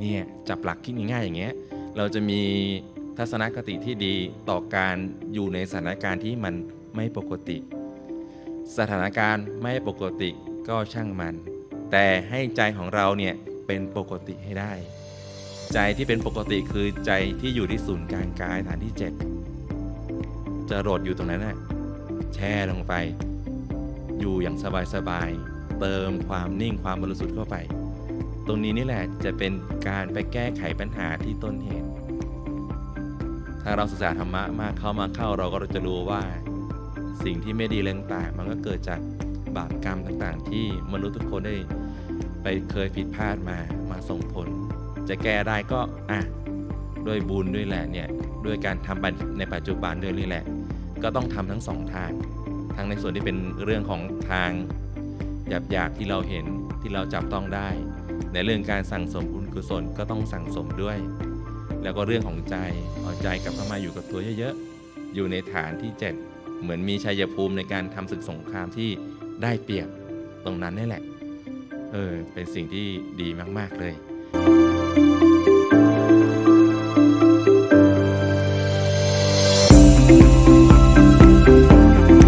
เนี่ยจับหลักคิดง่ายๆอย่างเงี้ยเราจะมีทัศนคติที่ดีต่อการอยู่ในสถานการณ์ที่มันไม่ปกติ สถานการณ์ไม่ปกติก็ช่างมัน แต่ให้ใจของเราเนี่ยเป็นปกติให้ได้ ใจที่เป็นปกติคือใจที่อยู่ที่ศูนย์กลางกายฐานที่ 7 จะโรดอยู่ตรงนั้นน่ะแช่ลงไป อยู่อย่างสบายๆเติมความนิ่งความบริสุทธิ์เข้าไป ตรงนี้นี่แหละจะเป็นการไปแก้ไขปัญหาที่ต้นเหตุ ถ้าเราศึกษาธรรมะมากเข้ามาเข้าเราก็จะรู้ว่า สิ่งที่ไม่ดีเรื่องต่างมันก็เกิดจากบาปกรรมต่างๆ ที่มนุษย์ทุกคนได้ไปเคยผิดพลาดมามาส่งผล จะแก้ได้ก็อะด้วยบุญด้วยแหละเนี่ยด้วยการทำในปัจจุบันด้วยนี่แหละ ก็ต้องทำทั้งสองทางทั้งในส่วนที่เป็นเรื่องของทางหยาบๆที่เราเห็นที่เราจับต้องได้ ในเรื่องการสั่งสมบุญกุศลก็ต้องสั่งสมด้วย แล้วก็เรื่องของใจเอาใจกลับเข้ามาอยู่กับตัวเยอะๆ อยู่ในฐานที่ 7 เหมือนมีชัยภูมิในการทำศึกสงครามที่ได้เปรียบตรงนั้นนี่แหละ เออ เป็นสิ่งที่ดีมาก ๆ เลย